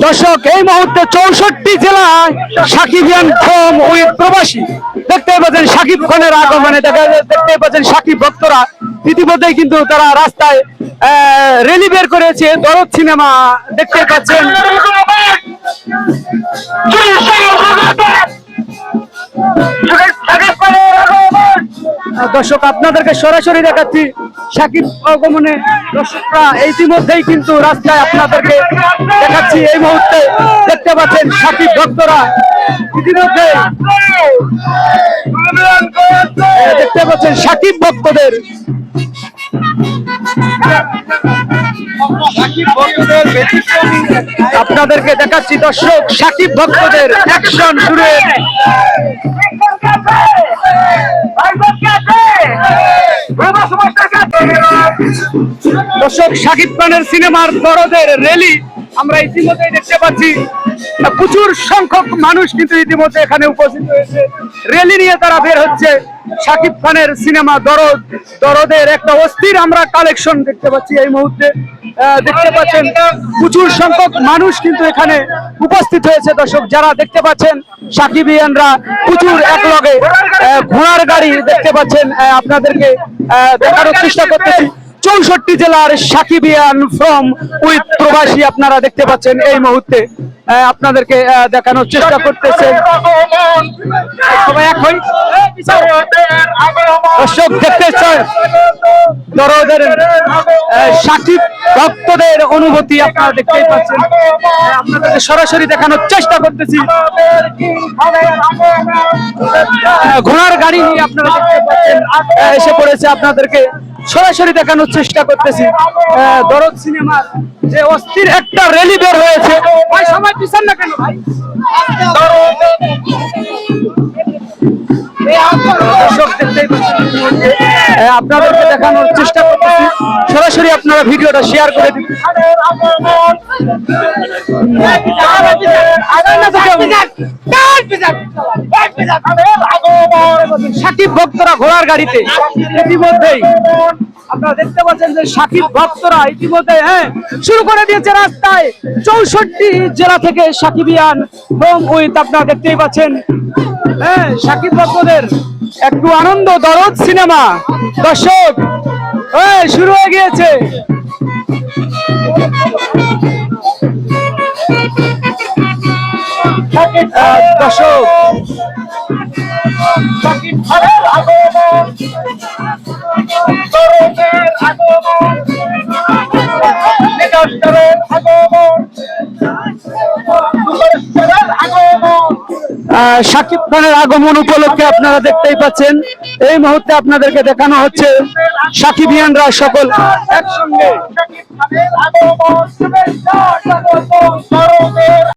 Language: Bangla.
দর্শক, এই মুহূর্তে চৌষট্টি জেলায় সাকিবিয়ান খোম ওই প্রবাসী। দেখতে পাচ্ছেন সাকিব খানের আগমনে দেখতে পাচ্ছেন সাকিব ভক্তরা ইতিমধ্যেই কিন্তু তারা রাস্তায় রেলি বের করেছে, দরদ সিনেমা দেখতে পাচ্ছেন। দর্শক আপনাদেরকে সরাসরি দেখাচ্ছি সাকিব আগমনে। দর্শকরা ইতিমধ্যেই কিন্তু রাস্তায় আপনাদেরকে দেখাচ্ছি এই মুহূর্তে দেখতে পাচ্ছেন সাকিব ভক্তরা। ইতিমধ্যে দেখতে পাচ্ছেন সাকিব ভক্তদের। আপনাদেরকে দেখাচ্ছি দর্শক সাকিব ভক্তদের অ্যাকশন শুরু দর্শক, শাকিব খানের সিনেমার দরদের রেলি আমরা ইতিমধ্যে দেখতে পাচ্ছি। প্রচুর সংখ্যক মানুষ কিন্তু ইতিমধ্যে এখানে উপস্থিত হয়েছে। রেলি নিয়ে তারা বের হচ্ছে। শাকিব খানের সিনেমা দরদ, দরদের একটা অস্থির আমরা কালেকশন দেখতে পাচ্ছি এই মুহূর্তে। দেখতে পাচ্ছেন প্রচুর সংখ্যক মানুষ কিন্তু এখানে উপস্থিত হয়েছে, দর্শক, যারা দেখতে পাচ্ছেন সাকিবিয়ানরা প্রচুর একলগে ঘোড়ার গাড়ি দেখতে পাচ্ছেন আপনাদেরকে দেখানোর চেষ্টা করতেছি। চৌষট্টি জেলার সাকিবিয়ান ফ্রম উইথ প্রবাসী আপনারা দেখতে পাচ্ছেন এই মুহূর্তে। আপনাদেরকে দেখানোর চেষ্টা করতেছেন সবাই এক হই দর্শক দেখতে সাকিব ভক্তদের অনুভূতি আপনারা দেখতেই পাচ্ছেন। আপনাদেরকে সরাসরি দেখানোর চেষ্টা করতেছি। ঘোড়ার গাড়ি নিয়ে আপনারা দেখতে পাচ্ছেন এসে পড়েছে আপনাদেরকে। সরাসরি দেখানোর চেষ্টা করতেছি। দরদ সিনেমার যে অস্থির একটা রেলি বের হয়েছে। ভাই সময় পিছন না কেন ভাই? আপনাদেরকে দেখানোর চেষ্টা করতেছি। সরাসরি আপনারা ভিডিওটা শেয়ার করে দিন সাকিব ভক্তরা ঘোড়ার গাড়িতে। ইতিমধ্যেই আপনারা দেখতে পাচ্ছেন যে সাকিব ভক্তরা ইতিমধ্যে হ্যাঁ শুরু করে দিয়েছে রাস্তায়। চৌষট্টি জেলা থেকে সাকিবিয়ান হোম উইথ আপনারা দেখতেই পাচ্ছেন হ্যাঁ সাকিব ভক্তদের একটু আনন্দ দরদ সিনেমা। দর্শক শুরু হয়ে গিয়েছে। দর্শক শাকিব খানের আগমন উপলক্ষে আপনারা দেখতেই পাচ্ছেন। এই মুহূর্তে আপনাদেরকে দেখানো হচ্ছে সাকিবিয়ানরা সকল। একসঙ্গে।